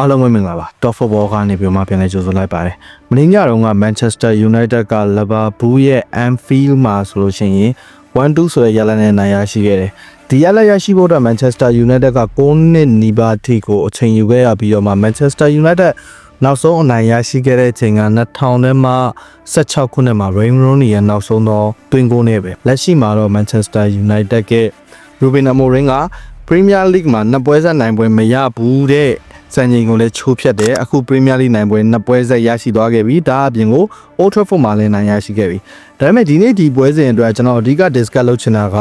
အားလုံးပဲမင်္ဂလာပါ Top Football ကနေပြီးမှပြန်လဲကြိုဆိုလိုက်ပါတယ်မင်းညတော့က Manchester United က Liverpool ရဲ့ Anfield မှာဆိုလို့ရှိရင်1-2ဆိုတဲ့ရလဒ်နဲ့နိုင်ရရှိခဲ့တယ်ဒီရလဒ်ရရှိဖို့အတွက် Manchester United က9နှစ်နီးပါးထိကိုအချိန်ယူခဲ့ရပြီးတော့မှ Manchester United နောက်ဆုံးအနိုင်ရရှိခဲ့တဲ့အချိန်က2000ထဲမှာ16ခုနှစ်မှာ Wayne Rooney ရဲ့နောက်ဆုံးသောတွင်ကိုနဲ့ပဲလက်ရှိမှာတော့ Manchester United က Ruben Amorim က Premier League မှာနှစ်ပွဲဆက်နိုင်ပွဲမရဘူးတဲ့ စံချိန်ကိုလည်းချိုးဖြတ်တယ်အခု Premier League နိုင်ပွဲနှစ်ပွဲဆက်ရရှိသွားခဲ့ပြီဒါအပြင်ကို Old Trafford မှာလည်းနိုင်ရရှိခဲ့ပြီဒါပေမဲ့ဒီနေ့ဒီပွဲစဉ်အတွက်ကျွန်တော်အဓိက discuss လုပ်ချင်တာက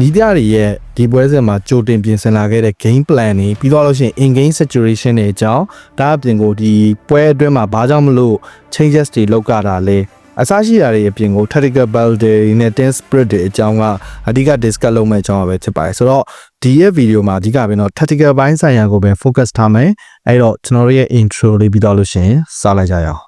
နီးပြတွေရဲ့ဒီပွဲစဉ်မှာကြိုတင်ပြင်ဆင်လာခဲ့တဲ့ game plan တွေပြီးတော့လို့ရှိရင် in game situation တွေအကြောင်းဒါအပြင်ကိုဒီပွဲအတွင်းမှာဘာကြောင့်မလို့ changes တွေလုပ်ကြတာလဲ အစားရှိတာတွေအပြင်ကို tactical build တွေနဲ့ team spirit တွေအကြောင်းကအဓိက discuss လုပ်မယ့်အကြောင်းပဲဖြစ်ပါတယ်ဆိုတော့ဒီရဲ့ video မှာအဓိကပဲတော့ tactical ဘိုင်းဆိုင်ရာကိုပဲ focus ထားမယ်အဲ့တော့ကျွန်တော်တို့ရဲ့ intro လေးပြီးတော့လို့ရှိရင်စလိုက်ကြရအောင်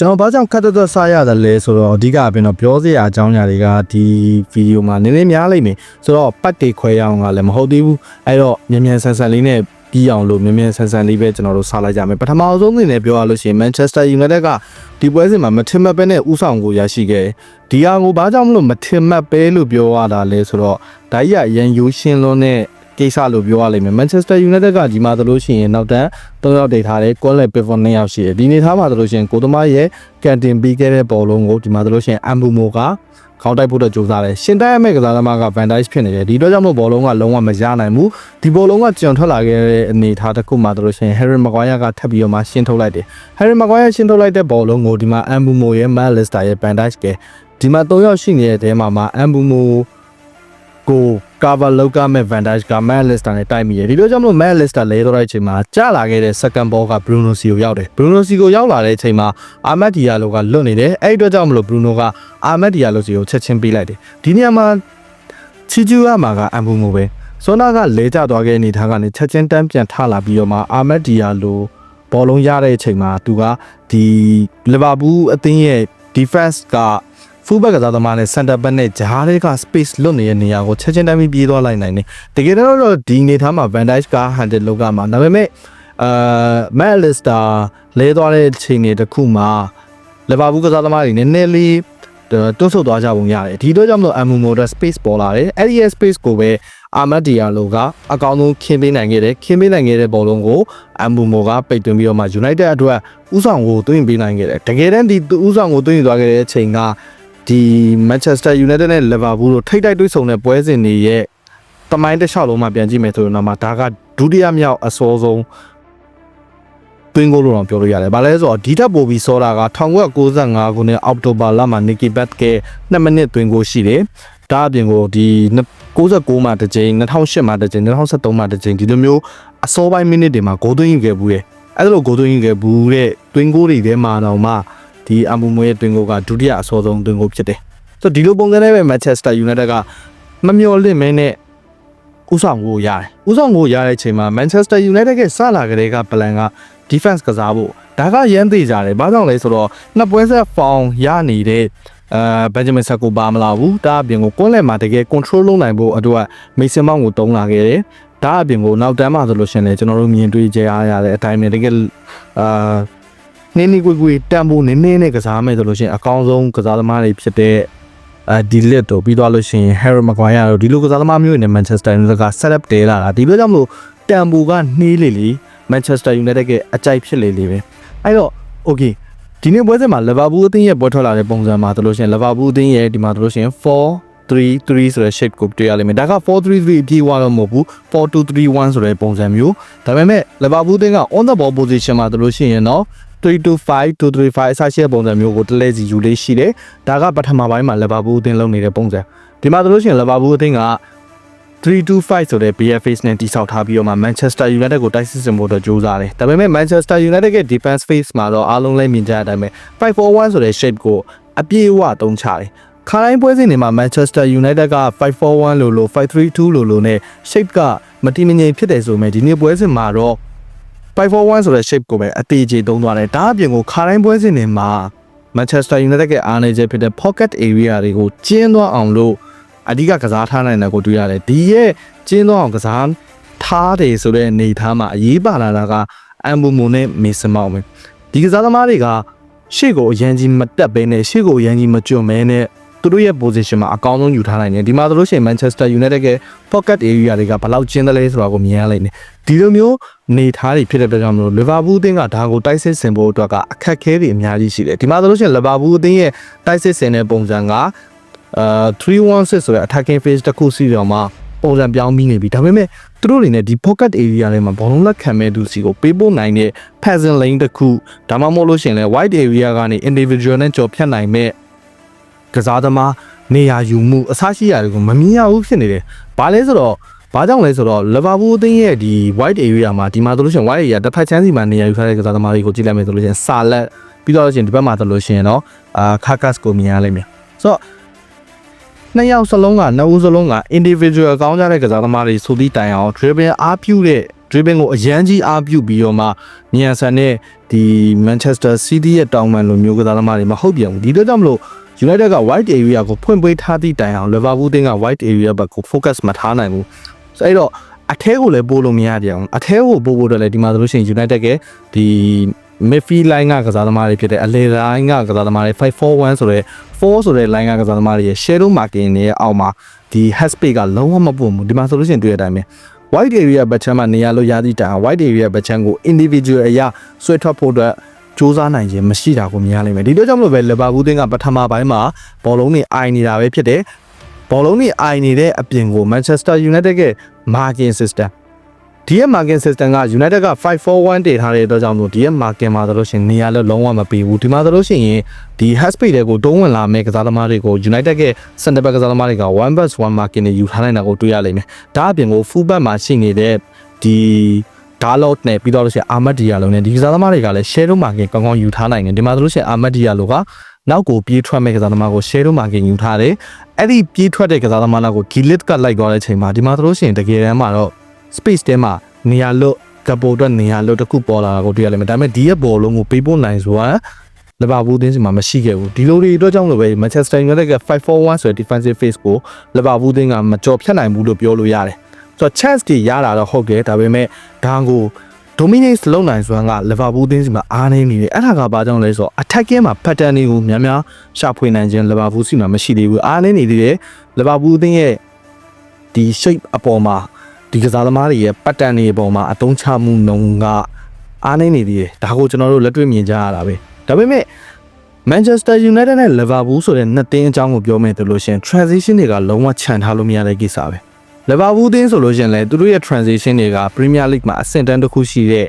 ကျွန်တော်ဘာကြောင့်ခက်တက်တက်စားရတယ်လဲဆိုတော့အဓိကအပြင်တော့ပြောစရာအကြောင်းအရာတွေကဒီဗီဒီယိုမှာနည်းနည်းများလိမ့်မယ်ဆိုတော့ပတ်တွေခွဲရအောင်ကလည်းမဟုတ်သေးဘူးအဲ့တော့မြန်မြန်ဆန်ဆန်လေးနဲ့ပြီးအောင်လို့မြန်မြန်ဆန်ဆန်လေးပဲကျွန်တော်တို့စားလိုက်ကြမယ်ပထမဆုံးအနေနဲ့ပြောရလို့ရှိရင် Manchester United ကဒီပွဲစဉ်မှာမထင်မှတ်ပဲနဲ့ဥဆောင်ကိုရရှိခဲ့ဒီဟာကိုဘာကြောင့်မလို့မထင်မှတ်ပဲလို့ပြောရတာလဲဆိုတော့ဒါကြီးကရန်ယူရှင်းလွန်းတဲ့ ကိစ္စလို့ပြောရလိမ့်မယ် Manchester United ကဒီမှာသလို့ရှိရင်နောက်တန်း၃ယောက်တိတ်ထားတယ် Quality Pivot ၂ယောက်ရှိတယ်ဒီနေ့ထားမှာသလို့ရှိရင်ကိုသမားရဲ့ကန်တင်ပြီးခဲ့တဲ့ဘောလုံးကိုဒီမှာသလို့ရှိရင် Ambumo ကခေါင်းတိုက်ဖို့တော့ကြိုးစားတယ်ရှင်တိုက်ရမယ့်ကစားသမားက Van Dijk ဖြစ်နေတယ်ဒီတော့ကြောင့်မို့ဘောလုံးကလုံးဝမရနိုင်ဘူးဒီဘောလုံးကကြုံထွက်လာခဲ့တဲ့အနေအထားတစ်ခုမှသလို့ရှိရင် Harry Maguire ကထပ်ပြီးတော့မှရှင်းထုတ်လိုက်တယ် Harry Maguire ရှင်းထုတ်လိုက်တဲ့ဘောလုံးကိုဒီမှာ Ambumo ရဲ့ Matt Lister ရဲ့ Van Dijk ကဒီမှာ၃ယောက်ရှိနေတဲ့တဲမှာမှာ Ambumo ကို cover လောက်ကမဲ့ Vantage က Matt Lister နဲ့တိုက်မိတယ်ဒီလိုကြောင့်မလို့ Matt Lister လဲတော့တဲ့အချိန်မှာကြာလာခဲ့တဲ့ second ball က Bruno C ကိုရောက်တယ် Bruno C ကိုရောက်လာတဲ့အချိန်မှာ Ahmed Diallo ကလွတ်နေတယ်အဲ့ဒီအတွက်ကြောင့်မလို့ Bruno က Ahmed Diallo စီကိုချက်ချင်းပေးလိုက်တယ်ဒီနေရာမှာချီကျူရမှာက Ambumo ပဲစောနာကလဲကျသွားခဲ့တဲ့အနေထားကနေချက်ချင်းတန်းပြန်ထလာပြီးတော့မှ Ahmed Diallo ဘောလုံးရတဲ့အချိန်မှာသူကဒီ Liverpool အသင်းရဲ့ defense က fullback ကစားသမားနဲ့ center back နဲ့ဂျားတွေက space လွတ်နေတဲ့နေရာကိုချက်ချင်းတိုင်းပြီးပြေးသွားလိုက်နိုင်တယ်တကယ်တော့ဒီနေသားမှာ Van Dijk က handle လုပ်ကမှာဒါပေမဲ့အာ Matt Lister လဲသွားတဲ့ချိန်တွေတစ်ခုမှာ Liverpool ကစားသမားတွေနည်းနည်းလေးတွန်းဆုတ်သွားကြပုံရတယ်ဒီတော့ကြောင့်မလို့ Amumo တဲ့ space ပေါ်လာတယ်အဲ့ဒီရဲ့ space ကိုပဲ Ahmad Diallo ကအကောင်းဆုံးခင်းပေးနိုင်ခဲ့တယ်ခင်းပေးနိုင်ခဲ့တဲ့ဘောလုံးကို Amumo ကပိတ်သွင်းပြီးတော့မှ United အတွက်ဥဆောင်ကိုသွင်းပေးနိုင်ခဲ့တယ်တကယ်တမ်းဒီဥဆောင်ကိုသွင်းသွားခဲ့တဲ့အချိန်က ဒီ Manchester United နဲ့ Liverpool တို့ထိတ်တိုက်တွေ့ဆုံတဲ့ပွဲစဉ်တွေရဲ့တမိုင်းတစ်လျှောက်လုံးမှာပြန်ကြည့်မယ်ဆိုရင်တော့မှဒါကဒုတိယမြောက်အစောဆုံးတွင်းကိုလို့တော့ပြောလို့ရတယ်။ဘာလဲဆိုတော့ဒီထက်ပိုပြီးစောတာက1995ခုနှစ်အောက်တိုဘာလမှာ Nicky Butt က2မိနစ်တွင်းကိုရှိတယ်။ဒါအပြင်ကိုဒီ69မှာတစ်ကြိမ်2008မှာတစ်ကြိမ်2013မှာတစ်ကြိမ်ဒီလိုမျိုးအစောပိုင်းမိနစ်တွေမှာဂိုးသွင်းယူခဲ့ဘူးရဲ့။အဲ့ဒါလိုဂိုးသွင်းယူခဲ့ဘူးတဲ့တွင်းကိုတွေထဲမှာတော့မှ ဒီအမူမွေရဲ့တွင်းကိုကဒုတိယအစောဆုံးတွင်းကိုဖြစ်တယ်။ဆိုတော့ဒီလိုပုံစံနဲ့ပဲ Manchester United ကမမျော်လင့်မင်းနဲ့ဥဆောင်ကိုရတယ်။ဥဆောင်ကိုရတဲ့အချိန်မှာ Manchester United ကစလာကြတဲ့က plan က defense ကစားဖို့ဒါကရမ်းသေးကြတယ်။ဘာကြောင့်လဲဆိုတော့နှစ်ပွဲဆက် foul ရနေတဲ့အဲဘန်ဂျမင်ဆက်ကိုပါမလာဘူး။ဒါအပြင်ကိုကွန်းလက်မှာတကယ် control လုပ်နိုင်ဖို့အတွက်မိတ်ဆင်မောင်းကိုတုံးလာခဲ့တယ်။ဒါအပြင်ကိုနောက်တန်းမှာဆိုလို့ရှိရင်လည်းကျွန်တော်တို့မြင်တွေ့ကြရတဲ့အတိုင်းပဲတကယ်အာ နင်းနေကွေကွေတန်ဖို့နင်းနေနဲ့ကစားမယ်ဆိုလို့ရှိရင်အကောင်းဆုံးကစားသမားတွေဖြစ်တဲ့အဲဒီလစ်တို့ပြီးသွားလို့ရှိရင် Harry Maguire တို့ဒီလိုကစားသမားမျိုးတွေနဲ့ Manchester United က setup တဲလာတာဒီလိုကြောင့်မလို့တန်ဖိုကနှေးလေလေ Manchester United ရဲ့အကြိုက်ဖြစ်လေလေပဲအဲ့တော့ okay ဒီနေ့ပွဲစဉ်မှာ Liverpool အသင်းရဲ့ပွဲထွက်လာတဲ့ပုံစံမှာတို့လို့ရှိရင် Liverpool အသင်းရဲ့ဒီမှာတို့လို့ရှိရင်4 3 3ဆိုတဲ့ shape ကိုတွေ့ရလိမ့်မယ်ဒါက4 3 3အပြေးသွားတော့မဟုတ်ဘူး4 2 3 1ဆိုတဲ့ပုံစံမျိုးဒါပေမဲ့ Liverpool အသင်းက on the ball position မှာတို့လို့ရှိရင်တော့ 325 235အစရှိတဲ့ပုံစံမျိုးကိုတလဲစီယူလေးရှိတယ်ဒါကပထမပိုင်းမှာ Liverpool အသင်းလုပ်နေတဲ့ပုံစံဒီမှာတို့လို့ရှိရင် Liverpool အသင်းက325ဆိုတဲ့ BFAce နဲ့တိစောက်ထားပြီးတော့မှ Manchester United ကိုတိုက်စစ်စင်ဖို့တော့ကြိုးစားတယ်။ဒါပေမဲ့ Manchester United ရဲ့ defense phase မှာတော့အားလုံးလည်းမြင်ကြတဲ့အတိုင်းပဲ541ဆိုတဲ့ shape ကိုအပြည့်အဝသုံးချတယ်။ခါတိုင်းပွဲစဉ်တွေမှာ Manchester United က541လို့လို့532လို့လို့နဲ့ shape ကမတိမငြိမ်ဖြစ်တယ်ဆိုပေမဲ့ဒီနေ့ပွဲစဉ်မှာတော့ 541ဆိုတဲ့ shape ကိုပဲအသေးချေသုံးသွားတယ်ဒါအပြင်ကိုခါတိုင်းပွဲစဉ်တွေမှာ Manchester United ရဲ့အားနည်းချက်ဖြစ်တဲ့ pocket area တွေကိုကျင်းသွားအောင်လို့အဓိကကစားထားနိုင်တယ်ကိုတွေ့ရတယ်ဒီရဲ့ကျင်းသွားအောင်ကစားထားတယ်ဆိုတဲ့အနေအထားမှာအရေးပါလာတာကအမ်ဘူမွန်နဲ့မေဆန်မောင်ပဲဒီကစားသမားတွေကရှေ့ကိုအရန်ကြီးမတက်ဘဲနဲ့ရှေ့ကိုအရန်ကြီးမကျွတ်မဲနဲ့ သူတို့ရဲ့ position မှာအကောင်းဆုံးယူထားနိုင်တယ်ဒီမှာဆိုလို့ရှိရင် Manchester United ရဲ့ pocket area တွေကဘယ်လောက်ကျင်းတယ်လဲဆိုတာကိုမြင်ရလိမ့်မယ်ဒီလိုမျိုးနေထားတွေဖြစ်တဲ့အတွက်ကြောင့်မလို့ Liverpool အသင်းကဒါကိုတိုက်စစ်ဆင်ဖို့အတွက်ကအခက်အခဲတွေအများကြီးရှိတယ်ဒီမှာဆိုလို့ရှိရင် Liverpool အသင်းရဲ့တိုက်စစ်ဆင်တဲ့ပုံစံကအာ316ဆိုတဲ့ attacking phase တစ်ခုစီတော့မှပုံစံပြောင်းပြီးနေပြီဒါပေမဲ့သူတို့တွေနဲ့ဒီ pocket area တွေမှာဘောလုံးလက်ခံမဲ့သူစီကိုပေးပို့နိုင်တဲ့ passing lane တစ်ခုဒါမှမဟုတ်လို့ရှိရင်လည်း wide area ကနေ individual နဲ့ကြော်ဖြတ်နိုင်မဲ့ ကစားသမားနေရာယူမှုအစရှိရာတွေကိုမမြင်ရဘူးဖြစ်နေတယ်။ဘာလဲဆိုတော့ဘာကြောင့်လဲဆိုတော့ Liverpool အသင်းရဲ့ဒီ wide area မှာဒီမှာဆိုလို့ရှိရင် wide area တစ်ဖက်ချမ်းစီမှာနေရာယူထားတဲ့ကစားသမားတွေကိုကြည့်လိုက်မယ်ဆိုလို့ရှိရင်စာလက်ပြီးတော့လို့ရှိရင်ဒီဘက်မှာဆိုလို့ရှိရင်တော့အာ Carcass ကိုမြင်ရလိမ့်မယ်။ဆိုတော့နှစ်ယောက်စလုံးကနှစ်ဦးစလုံးက individual ကောင်းကြတဲ့ကစားသမားတွေဆိုသည့်တိုင်အောင် dribble အားပြုတဲ့ dribble ကိုအရန်ကြီးအားပြုပြီးတော့မှမြန်ဆန်တဲ့ဒီ Manchester City ရဲ့တောင်ပန်လိုမျိုးကစားသမားတွေမဟုတ်ပြန်ဘူးဒီတော့ကြောင့်မလို့ United က wide area ကိုဖွင့်ပေးထားသည့်တိုင်အောင် Liverpool တင်းက wide area ဘက်ကို focus မထားနိုင်ဘူးဆိုအဲ့တော့အထဲကိုလည်းပို့လို့မရပြန်ဘူးအထဲကိုပို့ဖို့အတွက်လည်းဒီမှာဆိုလို့ရှိရင် United ကဒီ midfield line ကကစားသမားတွေဖြစ်တဲ့အလေ line ကကစားသမားတွေ541ဆိုတဲ့4ဆိုတဲ့ line ကကစားသမားတွေရဲ့ shadow marking တွေရဲ့အောက်မှာဒီ head space ကလုံးဝမပွင့်ဘူးဒီမှာဆိုလို့ရှိရင်တွေ့ရတဲ့အတိုင်းပဲ wide area ဘက်ချမ်းမှာနေရာလို့ရသည့်တိုင် wide area ဘက်ချမ်းကို individual အရာဆွဲထွက်ဖို့အတွက် စူးစမ်းနိုင်ခြင်းမရှိတာကိုမြင်ရလိမ့်မယ်ဒီတော့ကြောင့်မလို့ပဲလီဗာပူးတင်းကပထမပိုင်းမှာဘောလုံးတွေအိုင်နေတာပဲဖြစ်တယ်ဘောလုံးတွေအိုင်နေတဲ့အပြင်ကို Manchester United ရဲ့ marking system ဒီရဲ့ marking system က United က541တည်ထားတဲ့အတွက်ကြောင့်မို့ဒီရဲ့ marking မှာဆိုလို့ရှိရင်နေရာလည်းလုံးဝမပေးဘူးဒီမှာဆိုလို့ရှိရင်ဒီ head space တွေကိုတုံးဝင်လာမဲ့ကစားသမားတွေကို United ရဲ့ center back ကစားသမားတွေက1 vs 1 marking တွေယူထားနိုင်တာကိုတွေ့ရလိမ့်မယ်ဒါအပြင်ကို full back မှာရှိနေတဲ့ဒီ ဒါလော့နဲ့ပြီးတော့လို့ရှိရင်အာမတ်ဒီယာလုံးနဲ့ဒီကစားသမားတွေကလည်း share မာကင်ကောင်းကောင်းယူထားနိုင်တယ်ဒီမှာဆိုလို့ရှိရင်အာမတ်ဒီယာလိုကနောက်ကိုပြေးထွက်မဲ့ကစားသမားကို share မာကင်ယူထားတယ်အဲ့ဒီပြေးထွက်တဲ့ကစားသမားနောက်ကို gilit ကလိုက်သွားတဲ့အချိန်မှာဒီမှာဆိုလို့ရှိရင်တကယ်တမ်းမှာတော့ space ထဲမှာနေရာလွတ်ကပိုအတွက်နေရာလွတ်တစ်ခုပေါ်လာတာကိုတွေ့ရလိမ့်မယ်ဒါပေမဲ့ဒီရဲ့ဘောလုံးကိုပေးပို့နိုင်ဆိုတာလီဗာပူးတင်းစီမှာမရှိခဲ့ဘူးဒီလိုတွေအတွက်ကြောင့်လို့ပဲ Manchester United က541ဆိုတဲ့ defensive phase ကိုလီဗာပူးတင်းကမကြော်ဖြတ်နိုင်ဘူးလို့ပြောလို့ရတယ် ဆိုတော့ chance တွေရတာတော့ဟုတ်တယ်ဒါပေမဲ့ဒါကို dominate လုပ်နိုင်စွမ်းက Liverpool အသင်းစီမှာအားနေနေတယ်အဲ့ဒါကဘာကြောင့်လဲဆိုတော့ attacking မှာ pattern တွေကိုများများရှာဖွေနိုင်ခြင်း Liverpool စီမှာမရှိသေးဘူးအားနေနေသေးတယ် Liverpool အသင်းရဲ့ဒီ shape အပေါ်မှာဒီကစားသမားတွေရဲ့ pattern တွေအပေါ်မှာအသုံးချမှုနှုံကအားနေနေသေးတယ်ဒါကိုကျွန်တော်တို့လက်တွေ့မြင်ကြရတာပဲဒါပေမဲ့ Manchester United နဲ့ Liverpool ဆိုတဲ့နှစ်တင်းအကြောင်းကိုပြောမယ်ဆိုလို့ရှိရင် transition တွေကလုံးဝခြံထားလို့မရတဲ့ကိစ္စပဲ လီဗာပူးအသင်းဆိုလို့ရှိရင်လည်းသူတို့ရဲ့ transition တွေက Premier League မှာအဆင့်တန်းတစ်ခုရှိတဲ့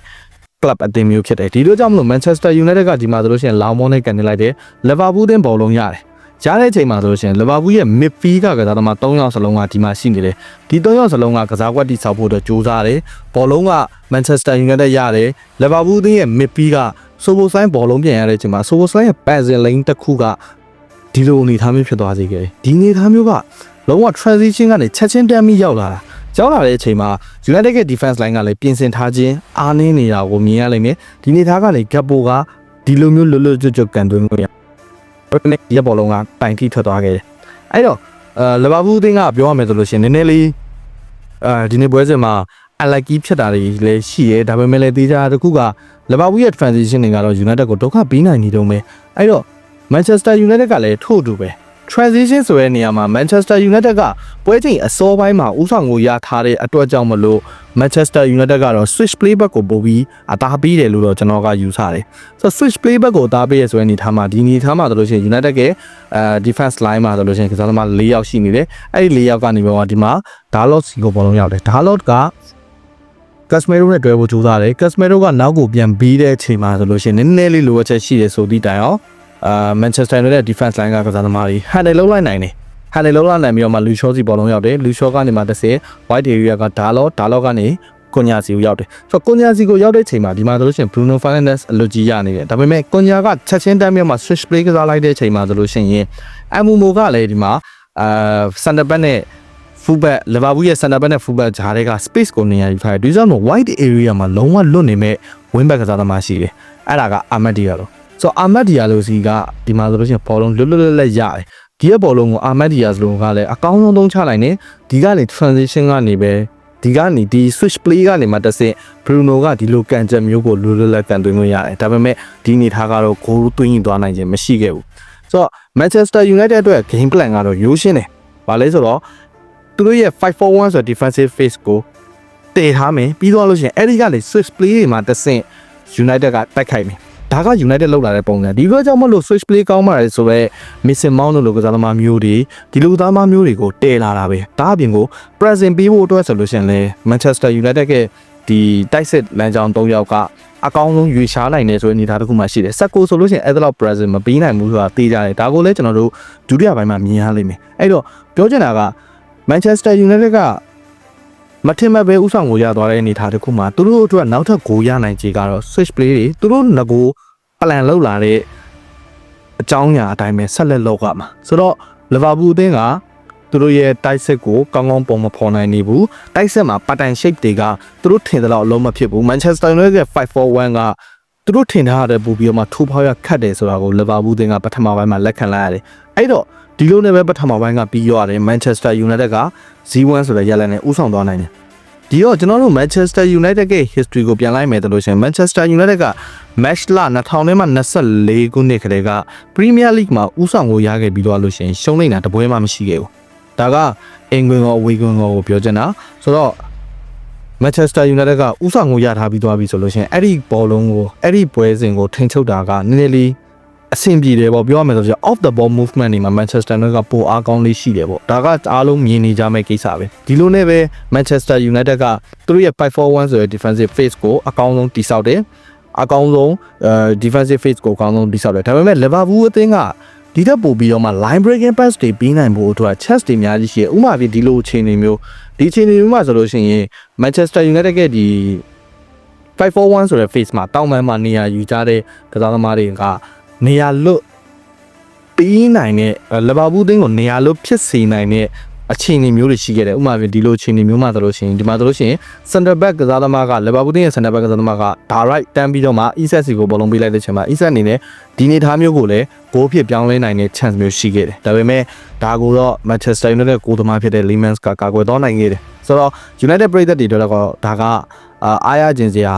club အသင်းမျိုးဖြစ်တယ်ဒီလိုကြောင့်မလို့ Manchester United ကဒီမှာဆိုလို့ရှိရင်လောင်မောနဲ့ကန်နေလိုက်တယ်လီဗာပူးအသင်းဘောလုံးရတယ်ရတဲ့အချိန်မှာဆိုလို့ရှိရင်လီဗာပူးရဲ့ midfield ကကစားသမား3ယောက်စလုံးကဒီမှာရှိနေတယ်ဒီ3ယောက်စလုံးကကစားကွက်တိဆောက်ဖို့အတွက်ကြိုးစားတယ်ဘောလုံးက Manchester United ရတယ်လီဗာပူးအသင်းရဲ့ midfield ကဆိုဘိုဆိုင်ဘောလုံးပြန်ရတဲ့အချိန်မှာဆိုဘိုဆိုင်ရဲ့ passing lane တစ်ခုကဒီလိုအနေထားမျိုးဖြစ်သွားစေခဲ့တယ်ဒီအနေထားမျိုးက လုံးဝ transition ကနေချက်ချင်းတမ်းပြီးရောက်လာတာရောက်လာတဲ့အချိန်မှာ United ရဲ့ defense line ကလည်းပြင်ဆင်ထားခြင်းအားနည်းနေတာကိုမြင်ရလိမ့်မယ်ဒီအနေထားကနေ Gappo ကဒီလိုမျိုးလွတ်လွတ်ကျွတ်ကျွတ်ကန်သွင်းလို့ရဒီဘောလုံးကတိုင်ထိထွက်သွားခဲ့တယ်အဲ့တော့အဲလီဗာပူးအသင်းကပြောရမယ်ဆိုလို့ရှိရင်နည်းနည်းလေးအဲဒီနေ့ပွဲစဉ်မှာအလက်ကီးဖြစ်တာတွေလည်းရှိရဲဒါပေမဲ့လည်းတေးကြတစ်ခုကလီဗာပူးရဲ့ transition တွေကတော့ United ကိုဒုက္ခပေးနိုင်နေတုံးပဲအဲ့တော့ Manchester United ကလည်းထို့တူပဲ transition ဆိုတဲ့နေရာမှာ Manchester United ကပွဲချိန်အစောပိုင်းမှာဥဆောင်ကိုရထားတဲ့အတွက်ကြောင့်မလို့ Manchester United ကတော့ switch play back ကိုပို့ပြီးအသာပေးတယ်လို့တော့ကျွန်တော်ကယူဆတယ်။ဆိုတော့ switch play back ကိုအသာပေးရဆိုတဲ့အနေထားမှာဒီအနေထားမှာဆိုလို့ရှိရင် United ကအဲ defense line မှာဆိုလို့ရှိရင်ကစားသမား၄ယောက်ရှိနေတယ်။အဲ့ဒီ၄ယောက်ကနေပြီးတော့ဒီမှာ Dalot စီကိုဘောလုံးရောက်တယ်။ Dalot က Casemiro နဲ့တွဲဖို့ကြိုးစားတယ် Casemiro ကနောက်ကိုပြန်ပြီးတဲ့အချိန်မှာဆိုလို့ရှိရင်နည်းနည်းလေးလိုအပ်ချက်ရှိတယ်ဆိုသည့်တိုင်အောင် အာ Manchester United defense line ကကစားသမားတွေ handle လုပ်လိုက်နိုင်တယ် handle လုပ်လိုက်နိုင်ပြီးတော့မှလူချောစီဘောလုံးရောက်တယ်လူချောကနေမှတစ်စင် white area ကဒါလောဒါလောကနေကွန်ညာစီကိုရောက်တယ်ဆိုတော့ကွန်ညာစီကိုရောက်တဲ့ချိန်မှာဒီမှာဆိုလို့ရှိရင် Bruno Fernandes အလွတ်ကြီးရနေတယ်ဒါပေမဲ့ကွန်ညာကချက်ချင်းတမ်းမြောက်မှာ switch play ကစားလိုက်တဲ့ချိန်မှာဆိုလို့ရှိရင်အမ်မူမိုကလည်းဒီမှာအာစန်တာဘက်နဲ့ fullback လီဗာပူးရဲ့ center back နဲ့ fullback ဂျားတွေက space ကိုနေရာယူထားတယ်ဒီကြောင့်မို့ wide area မှာလုံးဝလွတ်နေမဲ့ wing back ကစားသမားရှိတယ်အဲ့ဒါကအာမတ်ဒီယာလို ဆိုတော့အာမတ်ဒီယာလိုစီကဒီမှာဆိုလို့ရှိရင်ဘောလုံးလွတ်လွတ်လပ်လပ်ရတယ်ဒီရဲ့ဘောလုံးကိုအာမတ်ဒီယာစလုံးကလည်းအကောင်းဆုံးသုံးချလိုက်နေဒီကနေ transition ကနေပဲဒီကနေဒီ switch play ကနေမှတစ်ဆင့် Bruno ကဒီလိုကန်ချက်မျိုးကိုလွတ်လွတ်လပ်ကန်သွင်းလို့ရတယ်ဒါပေမဲ့ဒီအနေထားကတော့ဂိုးသွင်းရင်သွားနိုင်ခြင်းမရှိခဲ့ဘူးဆိုတော့ Manchester United အတွက် game plan ကတော့ရိုးရှင်းတယ်ဘာလဲဆိုတော့သူတို့ရဲ့541ဆိုတဲ့ defensive phase ကိုတည်ထားမယ်ပြီးတော့လို့ရှိရင်အဲ့ဒီကနေ switch play တွေမှာတစ်ဆင့် United ကတိုက်ခိုက်မယ် ဒါက United လောက်လာတဲ့ပုံစံဒီကကြောင့်မလို့ switch play ကောင်းပါတယ်ဆိုတော့ missing mount လို့ကစားသမားမျိုးတွေဒီလိုကစားသမားမျိုးတွေကိုတည်လာတာပဲဒါအပြင်ကို present ပေးဖို့အတွက်ဆိုလို့ရှိရင်လဲ Manchester United ကဒီတိုက်စစ်လမ်းကြောင်း၃ယောက်ကအကောင်းဆုံးရွေရှားနိုင်တယ်ဆိုတဲ့အနေအထားတစ်ခုမှရှိတယ်ဆက်ကိုဆိုလို့ရှိရင်အဲ့ဒါလောက် present မပေးနိုင်ဘူးဆိုတာသိကြတယ်ဒါကိုလည်းကျွန်တော်တို့ဒုတိယပိုင်းမှာမြင်ရလိမ့်မယ်အဲ့တော့ပြောချင်တာက Manchester United က မထင်မဲ့ပဲဥဆောင်ကိုရသွားတဲ့အနေအထားတစ်ခုမှာသူတို့အတွက်နောက်ထပ်ဂိုးရနိုင်ခြေကတော့ switch play တွေသူတို့ငကို plan လောက်လာတဲ့အကြောင်းအရာအတိုင်းပဲဆက်လက်လုပ်ရမှာဆိုတော့လီဗာပူးအသင်းကသူတို့ရဲ့တိုက်စစ်ကိုကောင်းကောင်းပုံမဖော်နိုင်နေဘူးတိုက်စစ်မှာပါတိုင် shape တွေကသူတို့ထင်တဲ့လောက်အလုံးမဖြစ်ဘူး Manchester United ရဲ့541ကသူတို့ထင်ထားတဲ့ပူပြီးတော့မှထိုးဖောက်ရခတ်တယ်ဆိုတာကိုလီဗာပူးအသင်းကပထမပိုင်းမှာလက်ခံလိုက်ရတယ် အဲ့တော့ဒီလိုနဲ့ပဲပထမပိုင်းကပြီးရတယ် Manchester United က Z1 ဆိုတဲ့ရလဒ်နဲ့ဥဆောင်သွားနိုင်တယ်ဒီတော့ကျွန်တော်တို့ Manchester United ရဲ့ history ကိုပြန်လိုက်မယ်ဆိုလို့ရှိရင် Manchester United က match လ2000နဲ့မှ24ခုနှစ်ခရေက Premier League မှာဥဆောင်ကိုရခဲ့ပြီးတော့လို့ရှိရင်ရှုံးနေတာတပွဲမှမရှိခဲ့ဘူးဒါကအင်္ဂလန်ရောအဝေးကွင်းရောကိုပြောချင်တာဆိုတော့ Manchester United ကဥဆောင်ကိုရထားပြီးသွားပြီဆိုလို့ရှိရင်အဲ့ဒီဘောလုံးကိုအဲ့ဒီပွဲစဉ်ကိုထိန်းချုပ်တာကနည်းနည်းလေး အဆင်ပြေတယ်ပေါ့ပြောရမယ်ဆိုရင် off the ball movement တွေမှာ Manchester United ကပိုအားကောင်းလေးရှိတယ်ပေါ့ဒါကအားလုံးမြင်နေကြမယ့်ကိစ္စပဲဒီလိုနဲ့ပဲ Manchester United ကသူတို့ရဲ့541ဆိုတဲ့ defensive phase ကိုအကောင်းဆုံးတိစောက်တယ်အကောင်းဆုံးအဲ defensive phase ကိုအကောင်းဆုံးတိစောက်တယ်ဒါပေမဲ့ Liverpool အသင်းကဒီတက်ပို့ပြီးတော့မှ line breaking pass တွေပြီးနိုင်ဖို့အတွက် chance တွေအများကြီးရှိတယ်ဥပမာပြဒီလိုအခြေအနေမျိုးဒီအခြေအနေမျိုးမှာဆိုလို့ရှိရင် Manchester United ကဒီ541ဆိုတဲ့ face မှာတောင်းပန်းမှာနေရာယူကြတဲ့ကစားသမားတွေက နေရာလွတ်ပြီးနိုင်တဲ့လီဗာပူးတင်းကိုနေရာလွတ်ဖြစ်စေနိုင်တဲ့အခြေအနေမျိုးတွေရှိခဲ့တယ်ဥပမာပြဒီလိုအခြေအနေမျိုးမှာဆိုလို့ရှိရင်ဒီမှာဆိုလို့ရှိရင် center back ကစားသမားကလီဗာပူးတင်းရဲ့ center back ကစားသမားကဒါ right တန်းပြီးတော့မှ Isak စီကိုဘောလုံးပေးလိုက်တဲ့ချိန်မှာ Isak အနေနဲ့ဒီနေသားမျိုးကိုလည်းဂိုးဖြစ်ပြောင်းလဲနိုင်တဲ့ chance မျိုးရှိခဲ့တယ်ဒါပေမဲ့ဒါကိုတော့ Manchester United ကိုသမားဖြစ်တဲ့ Lemans ကကာကွယ်တော့နိုင်ခဲ့တယ်ဆိုတော့ United ပြည်သက်တွေတော့ဒါကအားရခြင်းစရာ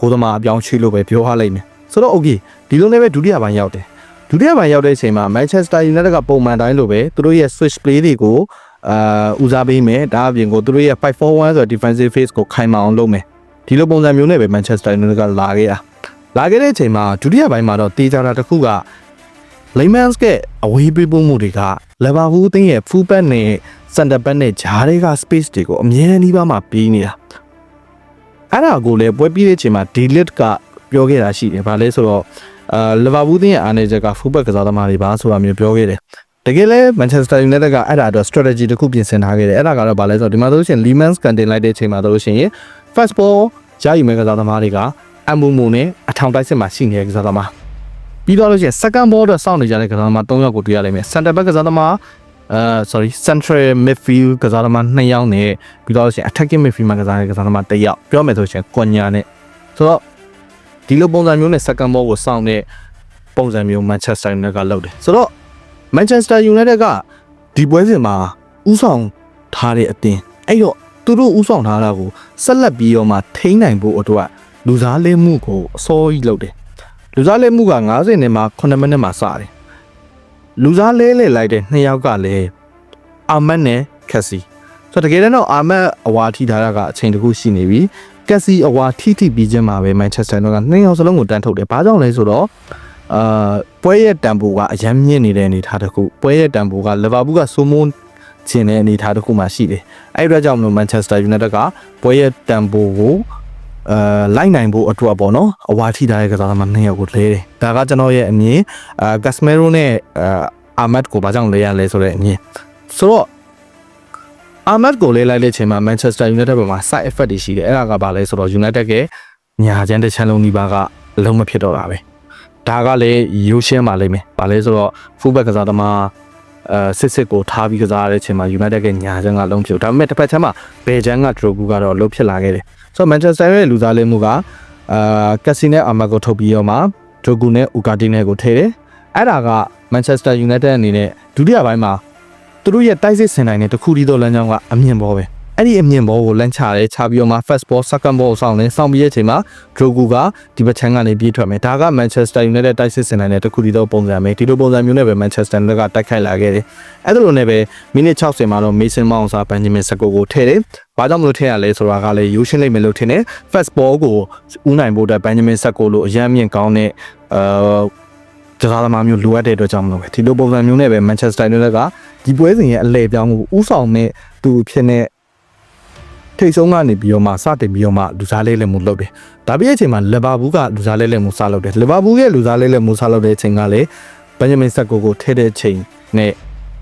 ကိုသမားအပြောင်းချလို့ပဲပြောရလိမ့်မယ် ဆိုတော့ okay ဒီလိုနဲ့ပဲဒုတိယပိုင်းရောက်တယ်ဒုတိယပိုင်းရောက်တဲ့အချိန်မှာ Manchester United ကပုံမှန်တိုင်းလိုပဲသူတို့ရဲ့ switch play တွေကိုအာဦးစားပေးမယ်ဒါအပြင်ကိုသူတို့ရဲ့541ဆိုတဲ့ defensive phase ကိုခိုင်မာအောင်လုပ်မယ်ဒီလိုပုံစံမျိုးနဲ့ပဲ Manchester United ကလာခဲ့တာလာခဲ့တဲ့အချိန်မှာဒုတိယပိုင်းမှာတော့တေးကြတာတစ်ခုက Lemans ကအဝေးပေးပို့မှုတွေက Liverpool အသင်းရဲ့ full back နဲ့ center back နဲ့ဂျားတွေက space တွေကိုအမြဲတမ်းနှီးပါးမှာပြီးနေတာအဲ့ဒါကိုလည်းပွဲပြီးတဲ့အချိန်မှာ Delete က ပြောခဲ့တာရှိတယ်ဗာလဲဆိုတော့အာလီဗာပူးတင်းရဲ့အားနည်းချက်ကဖူးဘက်ကစားသမားတွေပါဆိုတာမျိုးပြောခဲ့တယ်တကယ်လဲ Manchester United ကအဲ့ဒါအတွက် strategy တစ်ခုပြင်ဆင်ထားခဲ့တယ်အဲ့ဒါကတော့ဗာလဲဆိုတော့ဒီမှာဆိုလို့ရှိရင် Lemans ကန်တင်လိုက်တဲ့အချိန်မှာဆိုလို့ရှိရင် first ball ကြားယူမဲ့ကစားသမားတွေကအမူမူနဲ့အထောင်တိုက်စစ်မှာရှိနေတဲ့ကစားသမားပြီးတော့လို့ရှိရင် second ball တော့စောင့်နေကြတဲ့ကစားသမား၃ယောက်ကိုတွေ့ရလိမ့်မယ် center back ကစားသမားအာ sorry central midfield ကစားသမား2ယောက်နဲ့ပြီးတော့လို့ရှိရင် attacking midfield မှာကစားတဲ့ကစားသမား1ယောက်ပြောမယ်ဆိုရင်ကွန်ညာနဲ့ဆိုတော့ ဒီလိုပုံစံမျိုးနဲ့ second ball ကိုစောင့်တဲ့ပုံစံမျိုး Manchester United ကလုပ်တယ်ဆိုတော့ Manchester United ကဒီပွဲစဉ်မှာဥဆောင်ထားတဲ့အသင်းအဲ့တော့သူတို့ဥဆောင်ထားတာကိုဆက်လက်ပြီးတော့မှထိန်းနိုင်ဖို့အတွက်လူစားလဲမှုကိုအစောကြီးလုပ်တယ်လူစားလဲမှုက90နဲ့မှ9မိနစ်မှစတယ်လူစားလဲလဲလိုက်တဲ့နှစ်ယောက်ကလည်းအာမတ်နဲ့ခက်စီဆိုတော့တကယ်တော့အာမတ်အဝါထိထားတာကအချိန်တခုရှိနေပြီ ကက်စီအဝါထိထိပြီးချင်းမှာပဲမန်ချက်စတာကနှစ်ယောက်စလုံးကိုတန်းထုတ်တယ်ဘာကြောင့်လဲဆိုတော့အာပွဲရဲ့တန်ဖိုးကအရန်မြင့်နေတဲ့အနေအထားတစ်ခုပွဲရဲ့တန်ဖိုးကလီဗာပူးကစိုးမိုးခြင်းတဲ့အနေအထားတစ်ခုမှရှိတယ်အဲ့ဒီအတွက်ကြောင့်မလို့မန်ချက်စတာယူနိုက်တက်ကပွဲရဲ့တန်ဖိုးကိုအာလိုက်နိုင်ဖို့အတွက်ပေါ့နော်အဝါထိထားတဲ့ကစားသမားနှစ်ယောက်ကိုလဲတယ်ဒါကကျွန်တော်ရဲ့အမြင်အာကတ်စမဲရိုနဲ့အာမတ်ကိုဘာကြောင့်လဲရလဲဆိုတဲ့အမြင်ဆိုတော့ အာမတ်ကိုလေးလိုက်တဲ့ချိန်မှာ Manchester United ဘက်မှာ side effect တွေရှိတယ်အဲ့ဒါကဘာလဲဆိုတော့ United ကညာချမ်းတစ်ချမ်းလုံးဒီပါကအလုံးမဖြစ်တော့တာပဲဒါကလည်းရိုးရှင်းပါလိမ့်မယ်ဘာလဲဆိုတော့ fullback ကစားသမားအဲစစ်စစ်ကိုထားပြီးကစားရတဲ့အချိန်မှာ United ကညာချမ်းကလုံးဖြုတ်ဒါပေမဲ့တစ်ဖက်ချမ်းမှာဘယ်ချမ်းက Drogu ကတော့လုံးဖြစ်လာခဲ့တယ်ဆိုတော့ Manchester ရဲ့လူစားလေးမှုကအာကက်စီနဲ့အာမကိုထုတ်ပြီးတော့မှ Drogu နဲ့ Ugarte နဲ့ကိုထည့်တယ်အဲ့ဒါက Manchester United အနေနဲ့ဒုတိယပိုင်းမှာ သူတို့ရဲ့တိုက်စစ်စင်တိုင်းနဲ့တခုတည်းသောလမ်းကြောင်းကအမြင့်ဘောပဲအဲ့ဒီအမြင့်ဘောကိုလမ်းချတယ်ချပြီးတော့မှ first ball second ball ကိုစောင့်တယ်စောင့်ပြီးတဲ့အချိန်မှာ Drogu ကဒီဘက်ချမ်းကနေပြေးထွက်မယ်ဒါက Manchester United တိုက်စစ်စင်တိုင်းနဲ့တခုတည်းသောပုံစံပဲဒီလိုပုံစံမျိုးနဲ့ပဲ Manchester United ကတိုက်ခိုက်လာခဲ့တယ်အဲ့ဒါလိုနဲ့ပဲမိနစ်60မှာတော့ Mason Mount စာ Benjamin Sesko ကိုထည့်တယ်ဘာကြောင့်မလို့ထည့်ရလဲဆိုတာကလည်းရိုးရှင်းလိမ့်မယ်လို့ထင်တယ် first ball ကိုဦးနိုင်ဖို့အတွက် Benjamin Sesko လို့အရန်မြင့်ကောင်းတဲ့အာကျစားသမားမျိုးလိုအပ်တဲ့အတွက်ကြောင့်မလို့ပဲဒီလိုပုံစံမျိုးနဲ့ပဲ Manchester United က ဒီပွဲစဉ်ရဲ့အလဲပြောင်းမှုဥဆောင်မဲ့သူဖြစ်နေထိတ်ဆုံးကနေပြီးတော့မှစတင်ပြီးတော့မှလူစားလေးလည်းမှုလုပ်တယ်။ဒါပြည့်အချိန်မှာလီဗာပူးကလူစားလေးလည်းမှုစလုပ်တယ်။လီဗာပူးရဲ့လူစားလေးလည်းမှုစလုပ်တဲ့အချိန်ကလည်းဘန်ဂျမင်ဆက်ကိုကိုထဲတဲ့ချိန်နဲ့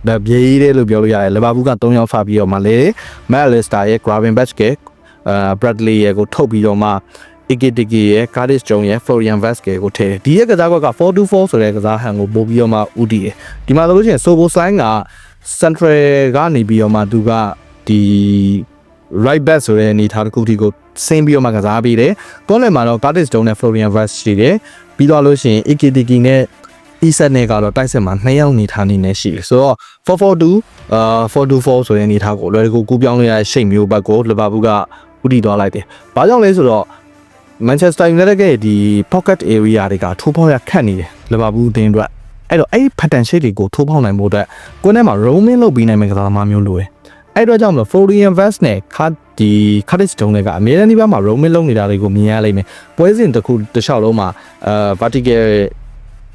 ဒါပြေးတယ်လို့ပြောလို့ရတယ်။လီဗာပူးက3ယောက်ဖပြီးတော့မှလေမက်လစ်စတာရဲ့ Gravenberch ကအာဘရက်ဒလီရဲ့ကိုထုတ်ပြီးတော့မှ AKTK ရဲ့ Curtis Jones ရဲ့ Florian Vasquez ကိုထည့်တယ်ဒီရဲ့ကစားကွက်က424ဆိုတဲ့ကစားဟန်ကိုပို့ပြီးတော့မှဦးတည်တယ်ဒီမှာဆိုလို့ရှိရင် Sobo Slime က Central ကနေပြီးတော့မှသူကဒီ right back ဆိုတဲ့အနေထားတစ်ခုထိကိုဆင်းပြီးတော့မှကစားပြီးတယ်။ကောလင်မှာတော့ Curtis Jones နဲ့ Florian Vaz ရှိတယ်။ပြီးတော့လို့ရှိရင် AKTK နဲ့ Iset နဲ့ကတော့တိုက်စစ်မှာ2ယောက်နေထားနေနေရှိတယ်။ဆိုတော့442အာ424ဆိုတဲ့အနေထားကိုလွယ်ကူကူပြောင်းလို့ရတဲ့ရှိတ်မျိုးဘက်ကိုလီဗာပူးကဥတီသွားလိုက်တယ်။ဘာကြောင့်လဲဆိုတော့ Manchester United ရဲ့ဒီ pocket area တွေကထိုးပေါက်ရခတ်နေတယ်လီဗာပူးအသင်းအတွက် အဲ့တော့အဲ့ဒီ pattern shape တွေကိုထိုးပေါက်နိုင်ဖို့အတွက်ကိုယ်ထဲမှာ roaming လုပ်ပြီးနိုင်မယ့်ကစားသမားမျိုးလိုတယ်အဲ့တော့ကြောင့်မလို့ Florian Vest နဲ့ Cut ဒီ Curtis Jones တွေကအများကြီးဒီဘက်မှာ roaming လုပ်နေတာတွေကိုမြင်ရလိမ့်မယ်ပွဲစဉ်တစ်ခုတစ်လျှောက်လုံးမှာအာ vertical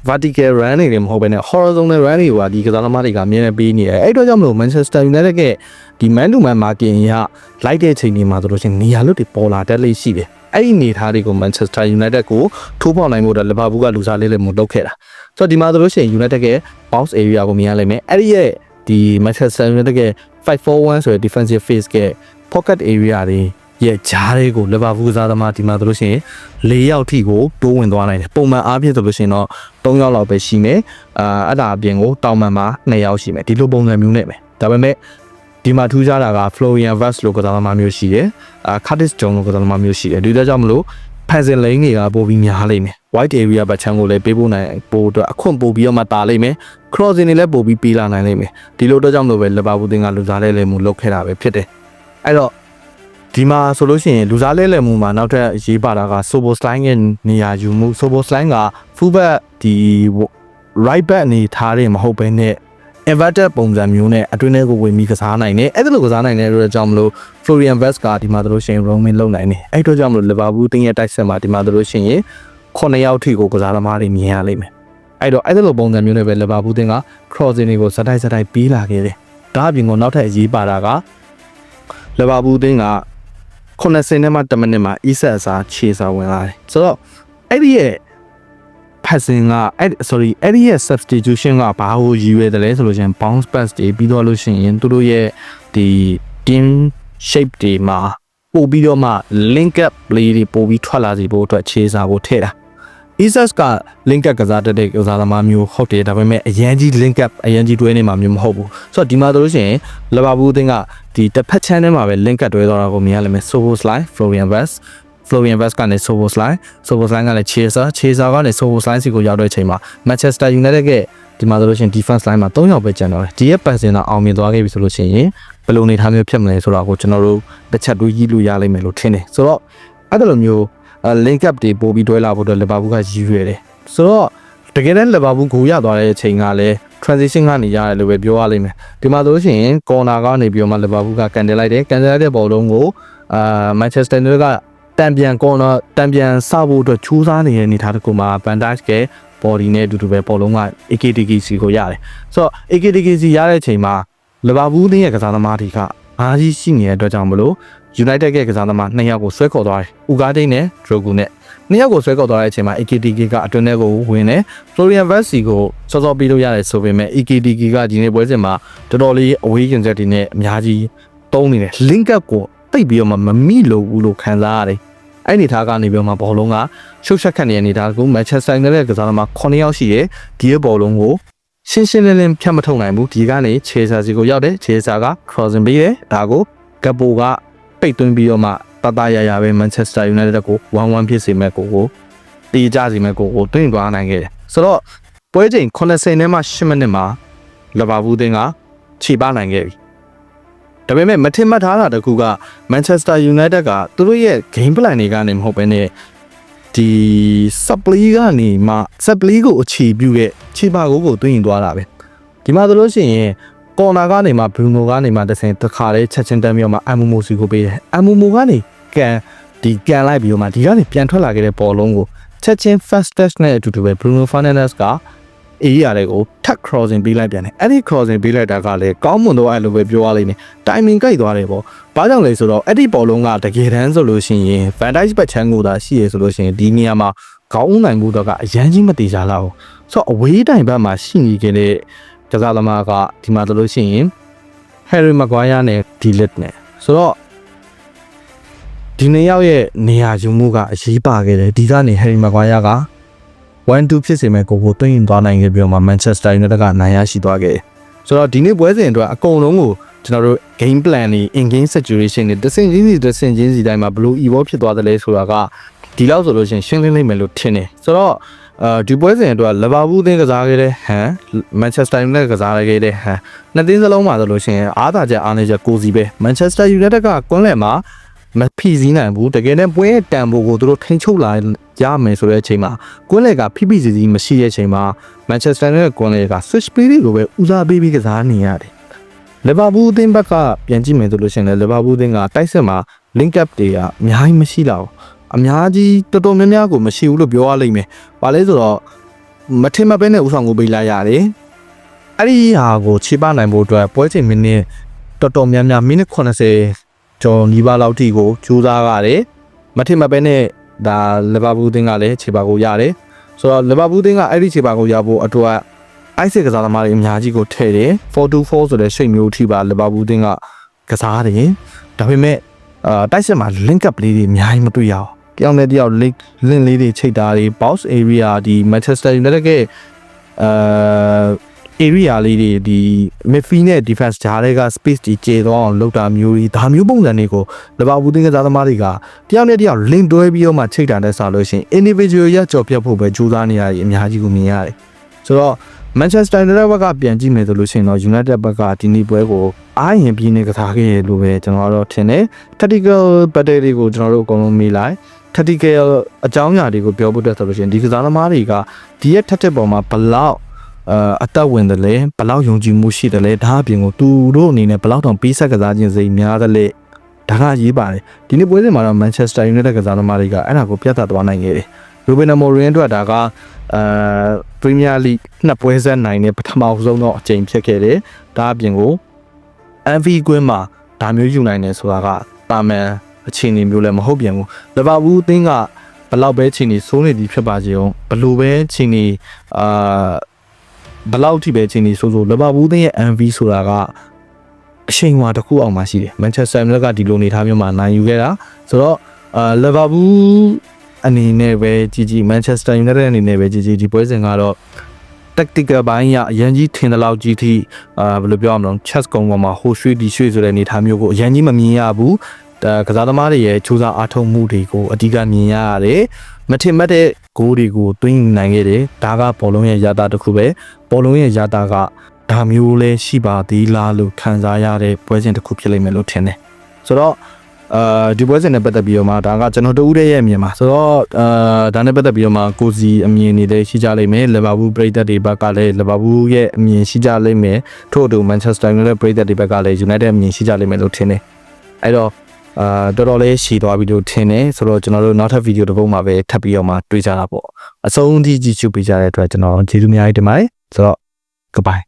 vertical run တွေလည်းမဟုတ်ဘဲနဲ့ horizontal run တွေကဒီကစားသမားတွေကအများနဲ့ပေးနေတယ်အဲ့တော့ကြောင့်မလို့ Manchester United ကဒီ man to man marking ရလိုက်တဲ့ချိန်တွေမှာဆိုလို့ရှိရင်နေရာလွတ်တွေပေါ်လာတတ်လိမ့်ရှိတယ် အဲ့ဒီနေသားတွေကို Manchester United ကိုထိုးပေါက်နိုင်ဖို့အတွက် Liverpool ကလူစားလေးလေးမလုပ်ခဲ့တာဆိုတော့ဒီမှာဆိုလို့ရှိရင် United ရဲ့ bounce area ကိုမြင်ရလိမ့်မယ်အဲ့ဒီရဲ့ဒီ Manchester United ရဲ့541ဆိုတဲ့ defensive phase က pocket area တွေရဲ့ဂျားတွေကို Liverpool ကစားသမားဒီမှာဆိုလို့ရှိရင်၄ယောက်ထိကိုတိုးဝင်သွားနိုင်တယ်ပုံမှန်အားဖြင့်ဆိုလို့ရှိရင်တော့၃ယောက်လောက်ပဲရှိမယ်အာအဲ့ဒါအပြင်ကိုတောင်မှန်မှာ၂ယောက်ရှိမယ်ဒီလိုပုံစံမျိုးနဲ့ပဲဒါပေမဲ့ ဒီမှာထူးခြားတာက Florian Vaz လို့ကစားသမားမျိုးရှိတယ်အာ Curtis Jones လို့ကစားသမားမျိုးရှိတယ်ဒီတော့ကြောင့်မလို့ Pansin Lane တွေကပို့ပြီးများလိမ့်မယ် White area ဘက်ချမ်းကိုလည်းပေးဖို့နိုင်ပို့အတွက်အခွင့်ပို့ပြီးတော့မှတာလိမ့်မယ် Crossing တွေလည်းပို့ပြီးပေးလာနိုင်လိမ့်မယ်ဒီလိုတော့ကြောင့်မလို့ပဲ Liverpool တင်ကလူစားလဲလဲမှုလုပ်ခဲ့တာပဲဖြစ်တယ်အဲ့တော့ဒီမှာဆိုလို့ရှိရင်လူစားလဲလဲမှုမှာနောက်ထပ်ရေးပါတာက Sobo Slime ရဲ့နေရာယူမှု Sobo Slime က fullback ဒီ right back အနေထားတယ်မဟုတ်ဘဲနဲ့ inverted ပုံစံမျိုးနဲ့အတွင်းထဲကိုဝင်ပြီးကစားနိုင်တယ်အဲ့ဒါလိုကစားနိုင်တဲ့အတွက်ကြောင့်မလို့ Florian Vaz ကဒီမှာတို့ရှိရင် roaming လုပ်နိုင်တယ်အဲ့တို့ကြောင့်မလို့ Liverpool တင်းရဲ့တိုက်ဆက်မှာဒီမှာတို့ရှိရင်9ယောက်ထိကိုကစားသမားတွေမြင်ရလိမ့်မယ်အဲ့တော့အဲ့ဒါလိုပုံစံမျိုးနဲ့ပဲ Liverpool တင်းက crossing တွေကိုစတိုက်စတိုက်ပေးလာခဲ့တယ်ဒါအပြင်ကိုနောက်ထပ်အရေးပါတာက Liverpool တင်းက90နဲ့မှ10မိနစ်မှာ Isak အစားခြေစာဝင်လာတယ်ဆိုတော့အဲ့ဒီရဲ့ passing ကအဲ့ sorry အဲ့ဒီရဲ့ substitution ကဘာကိုရည်ရွယ်တယ်လဲဆိုလို့ရှိရင် bounce pass တွေပြီးတော့လို့ရှိရင်သူတို့ရဲ့ဒီ team shape တွေမှာပို့ပြီးတော့မှ link up play တွေပို့ပြီးထွက်လာစီဖို့အတွက်ခြေစာကိုထည့်တာ Isus က link up ကစားတတ်တဲ့ကစားသမားမျိုးဟုတ်တယ်ဒါပေမဲ့အရန်ကြီး link up အရန်ကြီးတွဲနေမှာမျိုးမဟုတ်ဘူးဆိုတော့ဒီမှာဆိုလို့ရှိရင် Liverpool အသင်းကဒီတစ်ဖက်ချမ်းထဲမှာပဲ link up တွဲသွားတာကိုမြင်ရလိမ့်မယ် Soboslai Florian Vaz Florian Vaz ကနေ Soboslai Soboslai ကလည်း Chaser Chaser ကနေ Soboslai စီကိုရောက်တဲ့အချိန်မှာ Manchester United ကဒီမှာဆိုလို့ရှိရင် defense line မှာ3ယောက်ပဲကျန်တော့တယ်ဒီရဲ့ passing တော့အောင်မြင်သွားခဲ့ပြီဆိုလို့ရှိရင်ဘယ်လိုနေထားမျိုးဖြစ်မလဲဆိုတော့ကိုကျွန်တော်တို့တစ်ချက်တွေးကြည့်လို့ရလိမ့်မယ်လို့ထင်တယ်ဆိုတော့အဲ့ဒါလိုမျိုး link up တွေပို့ပြီးတွဲလာဖို့အတွက် Liverpool ကရည်ရွယ်တယ်ဆိုတော့တကယ်တမ်း Liverpool ကိုရသွားတဲ့အချိန်ကလည်း transition ကနေရတယ်လို့ပဲပြောရလိမ့်မယ်ဒီမှာဆိုလို့ရှိရင် corner ကနေပြီးတော့မှ Liverpool ကကန်တယ်လိုက်တယ်ကန်တယ်လိုက်တဲ့ဘောလုံးကိုအာ Manchester United က တံပြန် corner တံပြန်စဖို့အတွက်ချူးစားနေတဲ့အနေထားတစ်ခုမှာ Van Dijk က body နဲ့အတူတူပဲဘောလုံးက AKTKC ကိုရတယ်ဆိုတော့ AKTKC ရတဲ့အချိန်မှာ Liverpool တင်းရဲ့ကစားသမားတွေကအားကြီးရှိနေတဲ့အတွက်ကြောင့်မလို့ United ရဲ့ကစားသမားနှစ်ယောက်ကိုဆွဲခေါ်သွားတယ်။ဥကားဒိန်းနဲ့ Drogu နဲ့နှစ်ယောက်ကိုဆွဲခေါ်သွားတဲ့အချိန်မှာ AKTK ကအတွင်းထဲကိုဝင်တယ်။ Florian Vazzi ကိုစောစောပြီးလို့ရတယ်ဆိုပေမဲ့ AKTK ကဒီနေ့ပွဲစဉ်မှာတော်တော်လေးအဝေးရင်ချက်တွေနဲ့အများကြီးတုံးနေတယ်။ link up ကို တိတ်ပြီးတော့မှမမိလို့ဘူးလို့ခံစားရတယ်။အဲ့ဒီထားကနေပြီးတော့မှဘောလုံးကရှုပ်ရှက်ခတ်နေတဲ့အနေထားကို Manchester United ရဲ့ကစားသမား9ယောက်ရှိတယ်။ဒီရဲ့ဘောလုံးကိုရှင်းရှင်းလင်းလင်းဖြတ်မထုတ်နိုင်ဘူးဒီကနေခြေစာစီကိုရောက်တယ်ခြေစာက crossing ပေးတယ်ဒါကိုကပ်ပိုကပိတ်သွင်းပြီးတော့မှတတရရပဲ Manchester United ကို1-1ဖြစ်စေမဲ့ကိုကိုတီးကြစီမဲ့ကိုကိုတွင်းသွားနိုင်ခဲ့တယ်ဆိုတော့ပွဲချိန်80နဲ့မှ10မိနစ်မှာလီဗာပူးတင်းကခြေပနိုင်ခဲ့ပြီ ဒါပေမဲ့မထင်မှတ်ထားတာတခုက Manchester United ကသူတို့ရဲ့ game plan တွေကနေမဟုတ်ဘဲနဲ့ဒီ supply ကနေမှ supply ကိုအခြေပြုတဲ့ခြေပါကိုကိုတွင်းရင်သွားတာပဲဒီမှာဆိုလို့ရှိရင်ကော်နာကနေမှဘရူနိုကနေမှတစ်ဆင့်တစ်ခါလေးချက်ချင်းတန်းပြီးတော့မှအမ်မိုမိုစီကိုပေးတယ်အမ်မိုမိုကနေကန်ဒီကန်လိုက်ပြီးတော့မှဒီကနေပြန်ထွက်လာခဲ့တဲ့ဘောလုံးကိုချက်ချင်း fast touch နဲ့အတူတူပဲ Bruno Fernandes က အေးရတယ်ကိုထပ် crossing ပေးလိုက်ပြန်တယ်အဲ့ဒီ crossing ပေးလိုက်တာကလည်းကောင်းမွန်တော့အဲ့လိုပဲပြောရလိမ့်မယ် timing ကိုက်သွားတယ်ပေါ့ဘာကြောင့်လဲဆိုတော့အဲ့ဒီဘောလုံးကတကယ်တမ်းဆိုလို့ရှိရင် Van Dijk ဘက်ချမ်းကိုသာရှိရဆိုလို့ရှိရင်ဒီနေရာမှာခေါင်းနိုင်မှုတော့ကအရန်ကြီးမတေချာလောက်ဆိုတော့အဝေးတိုင်ဘက်မှာရှိနေခဲ့တဲ့ကစားသမားကဒီမှာဆိုလို့ရှိရင် Harry Maguire နဲ့ Delete နဲ့ဆိုတော့ဒီနှစ်ယောက်ရဲ့နေရာယူမှုကအရေးပါခဲ့တယ်ဒီကနေ Harry Maguire က 1-2ဖြစ်စေမဲ့ကိုကိုတွင်းရင်သွားနိုင်ခဲ့ပြီးတော့မှ Manchester United ကနိုင်ရရှိသွားခဲ့တယ်ဆိုတော့ဒီနေ့ပွဲစဉ်အတွက်အကုန်လုံးကိုကျွန်တော်တို့ game plan တွေ in game situation တွေတစ်စင်ချင်းစီတစ်စင်ချင်းစီတိုင်းမှာဘလို့ evolve ဖြစ်သွားတယ်လဲဆိုတာကဒီလောက်ဆိုလို့ရှရင်ရှင်းလင်းလိမ့်မယ်လို့ထင်တယ်ဆိုတော့အဲဒီပွဲစဉ်အတွက်လီဗာပူးအသင်းကစားခဲ့တဲ့ဟန်မန်ချက်စတာယူနိုက်တက်ကစားခဲ့တဲ့ဟန်နှစ်သင်းစလုံးမှာဆိုလို့ရှိရင်အားသာချက်အားနည်းချက်ကိုစီပဲမန်ချက်စတာယူနိုက်တက်ကကွန်းလယ်မှာ မဖိစည်းနိုင်ဘူးတကယ်နဲ့ပွဲတန်ဖို့ကိုသူတို့ထိန်းချုပ်လာရမယ်ဆိုတဲ့အချိန်မှာကွန်းလယ်ကဖိဖိစီစီမရှိတဲ့အချိန်မှာမန်ချက်စတာယူနိုက်ကွန်းလယ်က switch play တွေကိုပဲဦးစားပေးပြီးကစားနေရတယ်လီဗာပူးအသင်းဘက်ကပြန်ကြည့်မယ်ဆိုလို့ရှိရင်လည်းလီဗာပူးအသင်းကတိုက်စစ်မှာ link up တွေကအများကြီးမရှိတော့ဘူးအများကြီးတော်တော်များများကိုမရှိဘူးလို့ပြောရလိမ့်မယ်။ဘာလဲဆိုတော့မထင်မှတ်ပဲနဲ့ဥဆောင်ကိုပေးလိုက်ရတယ်။အဲ့ဒီဟာကိုခြေပနိုင်ဖို့အတွက်ပွဲချိန်မိနစ်တော်တော်များများမိနစ်80 ကျော်နီးပါးလောက်ထိကိုကြိုးစားရတယ်။မထင်မှတ်ပဲနဲ့ဒါလီဗာပူးအသင်းကလည်းခြေပါကိုရတယ်။ဆိုတော့လီဗာပူးအသင်းကအဲ့ဒီခြေပါကိုရဖို့အတွက်အိုက်စစ်ကစားသမားတွေအများကြီးကိုထည့်တယ်424ဆိုတဲ့ရှိတ်မျိုးထိပါလီဗာပူးအသင်းကကစားတယ်။ဒါပေမဲ့အာတိုက်စစ်မှာ link up လေးတွေအများကြီးမတွေ့ရအောင်တယောက်နဲ့တယောက် link link လေးတွေချိတ်တာတွေ box area ဒီ Manchester United ရဲ့အာ area လေးတွေဒီ midfield နဲ့ defense ဂျားတွေက space တွေကျေသွားအောင်လုပ်တာမျိုးတွေဒါမျိုးပုံစံတွေကိုလီဗာပူးတင်းကစားသမားတွေကတယောက်နဲ့တယောက် link တွဲပြီးတော့မှချိတ်တာနဲ့ဆိုလို့ရှိရင် individual ရကြော်ပြတ်ဖို့ပဲကြိုးစားနေရတယ်အများကြီးကိုမြင်ရတယ်ဆိုတော့ Manchester United ဘက်ကပြန်ကြည့်မယ်ဆိုလို့ရှိရင်တော့ United ဘက်ကဒီနေ့ပွဲကိုအားရင်ပြင်းနေကစားခဲ့ရလို့ပဲကျွန်တော်ကတော့ထင်တယ် tactical battle တွေကိုကျွန်တော်တို့အကုန်လုံးမေးလိုက် tactical အကြောင်းအရာတွေကိုပြောဖို့အတွက်ဆိုလို့ရှိရင်ဒီကစားသမားတွေကဒီရဲ့ tactic ပေါ်မှာဘလောက် အာအသက်ဝင်တယ်လဲဘလောက်ယုံကြည်မှုရှိတယ်လဲဒါအပြင်ကိုသူတို့အနေနဲ့ဘလောက်တောင်ပေးဆက်ကစားခြင်းစိတ်များတယ်လဲဒါကရေးပါတယ်ဒီနေ့ပွဲစဉ်မှာတော့ Manchester United ကစားသမားတွေကအဲ့ဒါကိုပြတ်သက်သွားနိုင်ခဲ့တယ်ရူဘင်နမိုရင်အတွက်ဒါကအာပရီးမီးယားလိနှစ်ပွဲဆက်နိုင်တဲ့ပထမဆုံးတော့အကြိမ်ဖြစ်ခဲ့တယ်ဒါအပြင်ကို MV ကွင်းမှာဒါမျိုးယူနိုင်တယ်ဆိုတာကတာမန်အခြေအနေမျိုးလည်းမဟုတ်ပြန်ဘူးလီဗာပူးအသင်းကဘလောက်ပဲချိန်နေစိုးနေသည်ဖြစ်ပါစေအောင်ဘလို့ပဲချိန်နေအာ ဘလောက်ထိပဲချိန်နေစိုးစိုးလီဗာပူးအသင်းရဲ့ MV ဆိုတာကအချိန်ဝါတစ်ခုအောင်မှရှိတယ်မန်ချက်စတာယူနိုက်ကဒီလိုနေထားမျိုးမှာနိုင်ယူခဲ့တာဆိုတော့အာလီဗာပူးအနေနဲ့ပဲကြီးကြီးမန်ချက်စတာယူနိုက်တက်အနေနဲ့ပဲကြီးကြီးဒီပွဲစဉ်ကတော့ tactical ဘိုင်းရအရန်ကြီးထင်တဲ့လောက်ကြီးထိအာဘယ်လိုပြောရမလဲ chess ကုံပေါ်မှာဟိုရွှေ့ဒီရွှေ့ဆိုတဲ့အနေအထားမျိုးကိုအရန်ကြီးမမြင်ရဘူးဒါကစားသမားတွေရဲ့စူးစမ်းအားထုတ်မှုတွေကိုအဓိကမြင်ရရတယ်မထင်မှတ်တဲ့ ဂိုးတွေကိုတွင်းနိုင်ခဲ့တယ်ဒါကဘောလုံးရဲ့ရတာတစ်ခုပဲဘောလုံးရဲ့ရတာကဒါမျိုးလဲရှိပါသေးလားလို့ခံစားရတဲ့ပွဲစဉ်တစ်ခုဖြစ်လိမ့်မယ်လို့ထင်တယ်ဆိုတော့အာဒီပွဲစဉ်နဲ့ပတ်သက်ပြီးတော့မှဒါကကျွန်တော်တို့ရဲ့အမြင်ပါဆိုတော့အာဒါနဲ့ပတ်သက်ပြီးတော့မှကိုစီအမြင်တွေလည်းရှိကြလိမ့်မယ်လီဗာပူးပရိသတ်တွေဘက်ကလည်းလီဗာပူးရဲ့အမြင်ရှိကြလိမ့်မယ်ထို့အတူမန်ချက်စတာယူနိုက်တက်ပရိသတ်တွေဘက်ကလည်းယူနိုက်တက်အမြင်ရှိကြလိမ့်မယ်လို့ထင်တယ်အဲ့တော့ အာတော်တော်လေးရှည်သွားပြီလို့ထင်တယ်ဆိုတော့ကျွန်တော်တို့နောက်ထပ်ဗီဒီယိုတစ်ပုဒ်မှာပဲထပ်ပြီးတော့မှတွေ့ကြတာပေါ့အဆုံးထိကြည့်ရှုပေးကြတဲ့အတွက်ကျွန်တော်ကျေးဇူးအများကြီးတင်ပါတယ်ဆိုတော့ goodbye